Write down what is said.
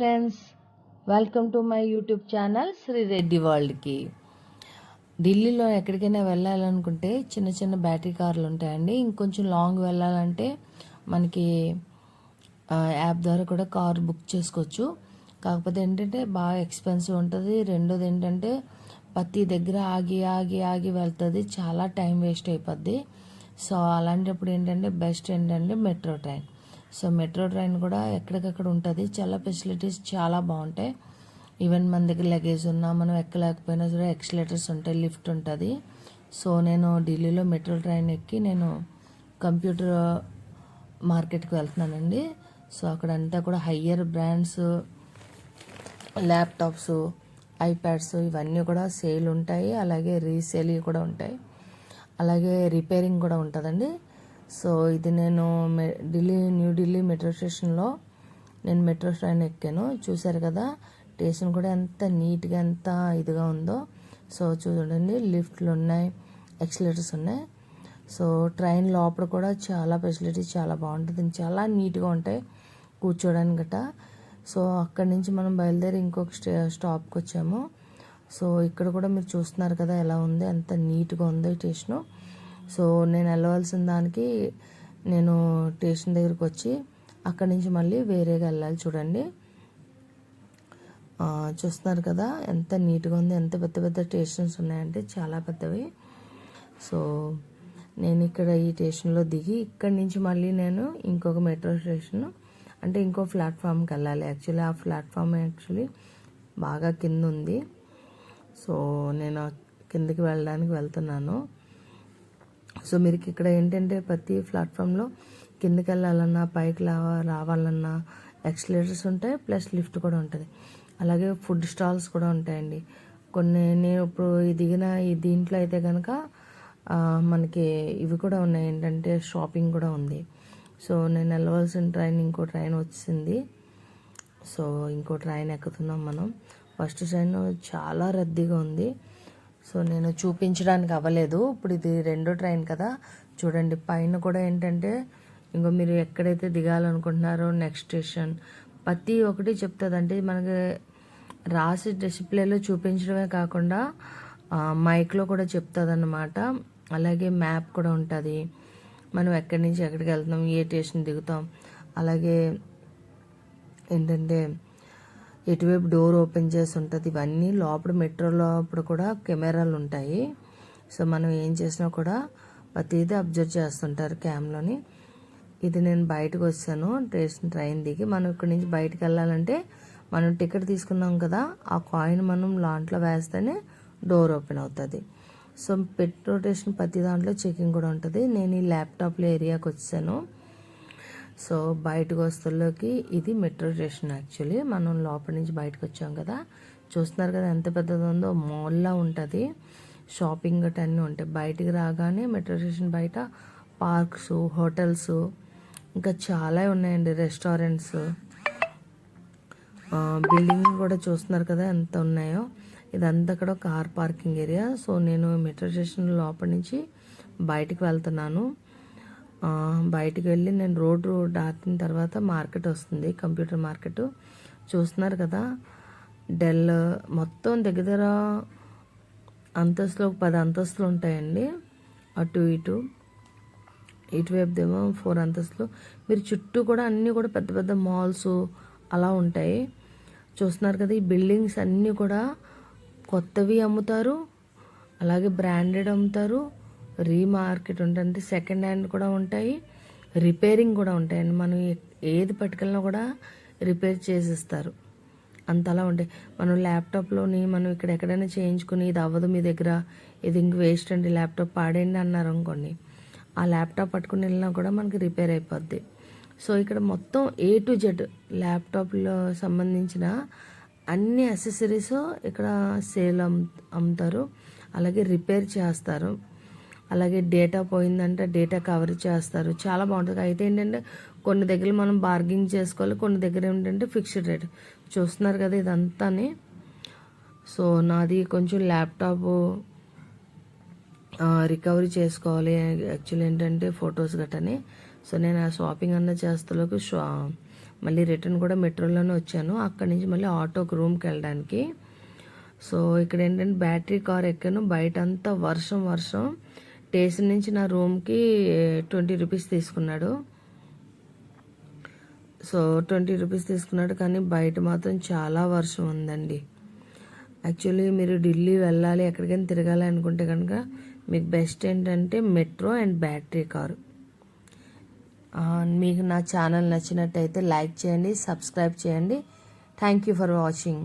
Friends welcome to my YouTube channel Sri Reddy వరల్డ్కి ఢిల్లీలో ఎక్కడికైనా వెళ్ళాలనుకుంటే చిన్న చిన్న బ్యాటరీ కార్లు ఉంటాయండి. ఇంకొంచెం లాంగ్ వెళ్ళాలంటే మనకి యాప్ ద్వారా కూడా కార్ బుక్ చేసుకోవచ్చు. కాకపోతే ఏంటంటే బాగా ఎక్స్పెన్సివ్ ఉంటుంది. రెండోది ఏంటంటే ప్రతి దగ్గర ఆగి ఆగి ఆగి వెళ్తుంది. చాలా టైం వేస్ట్ అయిపోద్ది. సో అలాంటప్పుడు ఏంటంటే బెస్ట్ ఏంటంటే metro train so metro train కూడా ఎక్కడికక్కడ ఉంటుంది. చాలా ఫెసిలిటీస్ చాలా బాగుంటాయి. ఈవెన్ మన దగ్గర లగేజ్ ఉన్నా మనం ఎక్కలేకపోయినా సరే ఎక్స్లేటర్స్ ఉంటాయి లిఫ్ట్ ఉంటుంది. సో నేను ఢిల్లీలో మెట్రో ట్రైన్ ఎక్కి నేను కంప్యూటర్ మార్కెట్కి వెళ్తున్నానండి. సో అక్కడంతా కూడా హయ్యర్ బ్రాండ్స్ ల్యాప్టాప్స్ ఐప్యాడ్స్ ఇవన్నీ కూడా సేల్ ఉంటాయి. అలాగే రీసేల్ కూడా ఉంటాయి. అలాగే రిపేరింగ్ కూడా ఉంటుందండి. సో ఇది నేను మె- ఢిల్లీ న్యూ ఢిల్లీ మెట్రో స్టేషన్లో నేను మెట్రో ట్రైన్ ఎక్కాను. చూశారు కదా స్టేషన్ కూడా ఎంత నీట్గా ఎంత ఇదిగా ఉందో. సో చూడండి లిఫ్ట్లు ఉన్నాయి ఎక్సలేటర్స్ ఉన్నాయి. సో ట్రైన్ లోపల కూడా చాలా ఫెసిలిటీస్ చాలా బాగుంటుంది. చాలా నీట్గా ఉంటాయి కూర్చోడానికి గట సో అక్కడి నుంచి మనం బయలుదేరి ఇంకొక స్టే స్టాప్కి వచ్చాము. సో ఇక్కడ కూడా మీరు చూస్తున్నారు కదా ఎలా ఉంది ఎంత నీట్గా ఉందో స్టేషను. సో నేను వెళ్ళవలసిన దానికి నేను స్టేషన్ దగ్గరికి వచ్చి అక్కడి నుంచి మళ్ళీ వేరేగా వెళ్ళాలి చూడండి. చూస్తున్నారు కదా ఎంత నీట్గా ఉంది ఎంత పెద్ద పెద్ద స్టేషన్స్ ఉన్నాయంటే చాలా పెద్దవి. సో నేను ఇక్కడ ఈ స్టేషన్లో దిగి ఇక్కడి నుంచి మళ్ళీ నేను ఇంకొక మెట్రో స్టేషన్ అంటే ఇంకో ప్లాట్ఫామ్కి వెళ్ళాలి. యాక్చువల్లీ ఆ ప్లాట్ఫామ్ యాక్చువల్లీ బాగా కింద ఉంది. సో నేను కిందకి వెళ్ళడానికి వెళ్తున్నాను. సో మీరు ఇక్కడ ఏంటంటే ప్రతి ప్లాట్ఫామ్లో కిందకి వెళ్ళాలన్నా పైకి రావాలన్నా ఎక్స్లేటర్స్ ఉంటాయి ప్లస్ లిఫ్ట్ కూడా ఉంటుంది. అలాగే ఫుడ్ స్టాల్స్ కూడా ఉంటాయండి. కొన్ని నేను ఇప్పుడు దిగిన ఈ దీంట్లో అయితే కనుక మనకి ఇవి కూడా ఉన్నాయి. ఏంటంటే షాపింగ్ కూడా ఉంది. సో నేను వెళ్ళవలసిన ట్రైన్ ఇంకో ట్రైన్ వచ్చింది. సో ఇంకో ట్రైన్ ఎక్కుతున్నాం మనం. ఫస్ట్ ట్రైన్ చాలా రద్దీగా ఉంది. సో నేను చూపించడానికి అవ్వలేదు. ఇప్పుడు ఇది రెండో ట్రైన్ కదా. చూడండి పైన కూడా ఏంటంటే ఇంకో మీరు ఎక్కడైతే దిగాలనుకుంటున్నారో నెక్స్ట్ స్టేషన్ ప్రతి ఒక్కటి చెప్తుంది అంటే మనకి రాసి డిస్ప్లేలో చూపించడమే కాకుండా మైక్లో కూడా చెప్తుంది అన్నమాట అలాగే మ్యాప్ కూడా ఉంటుంది. మనం ఎక్కడి నుంచి ఎక్కడికి వెళ్తున్నాం ఏ స్టేషన్ దిగుతాం. అలాగే ఏంటంటే ఎటువైపు డోర్ ఓపెన్ చేసి ఉంటుంది. ఇవన్నీ లోపల మెట్రో లోపల కూడా కెమెరాలు ఉంటాయి. సో మనం ఏం చేసినా కూడా ప్రతిదీ అబ్జర్వ్ చేస్తుంటారు క్యామ్లోని ఇది నేను బయటకు వచ్చాను. ట్రేషన్ ట్రైన్ దిగి మనం ఇక్కడి నుంచి బయటకు వెళ్ళాలంటే మనం టికెట్ తీసుకున్నాం కదా ఆ కాయిన్ మనం లాంట్లో వేస్తేనే డోర్ ఓపెన్ అవుతుంది. సో పెట్రోల్ స్టేషన్ ప్రతి దాంట్లో చెకింగ్ కూడా ఉంటుంది. నేను ఈ ల్యాప్టాప్లో ఏరియాకి వచ్చాను. సో బయటకు వస్తుల్లోకి ఇది మెట్రో స్టేషన్ యాక్చువల్లీ. మనం లోపల నుంచి బయటకు వచ్చాం కదా. చూస్తున్నారు కదా ఎంత పెద్దది ఉందో మాల్లా ఉంటుంది. షాపింగ్ గట్రా అన్నీ ఉంటాయి. బయటికి రాగానే మెట్రో స్టేషన్ బయట పార్క్స్ హోటల్స్ ఇంకా చాలా ఉన్నాయండి. రెస్టారెంట్స్. బిల్డింగ్ కూడా చూస్తున్నారు కదా ఎంత ఉన్నాయో. ఇదంతా కూడా కార్ పార్కింగ్ ఏరియా. సో నేను మెట్రో స్టేషన్ లోపల నుంచి బయటికి వెళ్తున్నాను. బయటికి వెళ్ళి నేను రోడ్డు దాటిన తర్వాత మార్కెట్ వస్తుంది కంప్యూటర్ మార్కెట్. చూస్తున్నారు కదా డెల్ మొత్తం దగ్గర దగ్గర అంతస్తులో ఒక పది అంతస్తులు ఉంటాయండి. అటు ఇటు. ఇటువైపుదేమో ఫోర్ అంతస్తులు. మీరు చుట్టూ కూడా అన్నీ కూడా పెద్ద పెద్ద మాల్స్ అలా ఉంటాయి. చూస్తున్నారు కదా ఈ బిల్డింగ్స్ అన్నీ కూడా కొత్తవి అమ్ముతారు అలాగే బ్రాండెడ్ అమ్ముతారు. రీమార్కెట్ ఉంటుంది. సెకండ్ హ్యాండ్ కూడా ఉంటాయి. రిపేరింగ్ కూడా ఉంటాయండి మనం ఏది పట్టుకెళ్ళినా కూడా రిపేర్ చేసిస్తారు. అంతలా ఉంటాయి మనం ల్యాప్టాప్లోని మనం ఇక్కడ ఎక్కడైనా చేయించుకుని ఇది అవ్వదు మీ దగ్గర ఇది ఇంక వేస్ట్ అండి ల్యాప్టాప్ పాడేయండి అన్నారు అనుకోండి. ఆ ల్యాప్టాప్ పట్టుకుని వెళ్ళినా కూడా మనకి రిపేర్ అయిపోద్ది. సో ఇక్కడ మొత్తం ఏ టు జెడ్ ల్యాప్టాప్లో సంబంధించిన అన్ని అసెసరీస్ ఇక్కడ సేల్ అమ్ అమ్ముతారు. అలాగే రిపేర్ చేస్తారు. అలాగే డేటా పోయిందంటే డేటా కవర్ చేస్తారు. చాలా బాగుంటుంది. అయితే ఏంటంటే కొన్ని దగ్గర మనం బార్గింగ్ చేసుకోవాలి. కొన్ని దగ్గర ఏంటంటే ఫిక్స్డ్ రేట్. చూస్తున్నారు కదా ఇదంతాని. సో నాది కొంచెం ల్యాప్టాప్ రికవరీ చేసుకోవాలి. యాక్చువల్ ఏంటంటే ఫొటోస్ గట్టని. సో నేను ఆ షాపింగ్ అన్న చేస్తలోకి షా మళ్ళీ రిటర్న్ కూడా మెట్రోలోనే వచ్చాను. అక్కడి నుంచి మళ్ళీ ఆటోకి రూమ్కి వెళ్ళడానికి. సో ఇక్కడ ఏంటంటే బ్యాటరీ కార్ ఎక్కాను. బయట అంతా వర్షం వర్షం. స్టేషన్ నుంచి నా రూమ్కి ట్వంటీ రూపీస్ తీసుకున్నాడు. సో ట్వంటీ రూపీస్ తీసుకున్నాడు కానీ బయట మాత్రం చాలా వర్షం ఉందండి. యాక్చువల్లీ మీరు ఢిల్లీ వెళ్ళాలి ఎక్కడికైనా తిరగాలి అనుకుంటే కనుక మీకు బెస్ట్ ఏంటంటే మెట్రో అండ్ బ్యాటరీ కారు. మీకు నా ఛానల్ నచ్చినట్టయితే లైక్ చేయండి సబ్స్క్రైబ్ చేయండి. Thank you for watching.